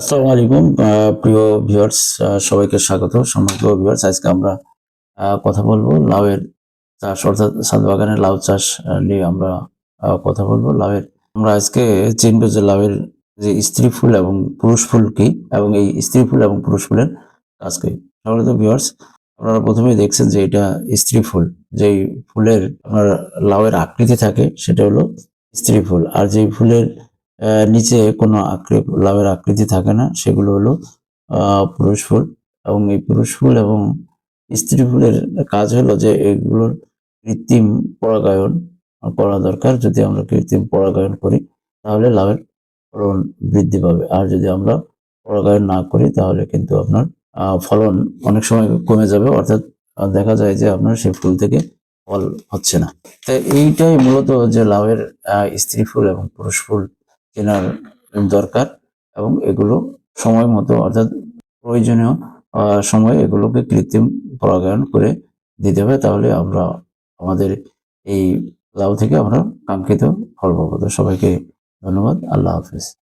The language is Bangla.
আসসালামু আলাইকুম প্রিয় ভিউয়ার্স সবাইকে স্বাগত, সম্মানিত ভিউয়ার্স আজকে আমরা কথা বলব লাউয়ের চাষ, অর্থাৎ ছাদ বাগানের লাউ চাষ নিয়ে আমরা কথা বলব। লাউয়ের, আমরা আজকে চিনবো যে লাউয়ের যে স্ত্রী ফুল এবং পুরুষ ফুল কি, এবং এই স্ত্রী ফুল এবং পুরুষ ফুলের কাজ কি সম্মানিত ভিউয়ার্স আপনারা প্রথমেই দেখছেন যে এটা স্ত্রী ফুল। যেই ফুলের আপনার লাউয়ের আকৃতি থাকে, সেটা হলো স্ত্রী ফুল। আর যেই ফুলের নিচে কোনো আকৃতি লাভের আকৃতি থাকে না। সেগুলো হলো পুরুষ ফুল এবং এই পুরুষ ফুল এবং স্ত্রী ফুলের কাজ হলো যে এগুলোর কৃত্রিম পরাগায়ন করা দরকার। যদি আমরা কৃত্রিম পরাগায়ন করি, তাহলে লাভের ফলন বৃদ্ধি পাবে। আর যদি আমরা পরাগায়ন না করি, তাহলে কিন্তু আপনার ফলন অনেক সময় কমে যাবে। অর্থাৎ দেখা যায় যে আপনার সেই ফুল থেকে ফল হচ্ছে না। তো এইটাই মূলত যে লাভের স্ত্রী ফুল এবং পুরুষ ফুল কেনার দরকার এবং এগুলো সময় মতো, অর্থাৎ প্রয়োজনীয় সময় এগুলোকে কৃত্রিম পরাগায়ন করে দিতে হবে, তাহলে আমরা আমাদের এই লাউ থেকে আমরা কাঙ্ক্ষিত ফল পাবো। সবাইকে ধন্যবাদ। আল্লাহ হাফিজ।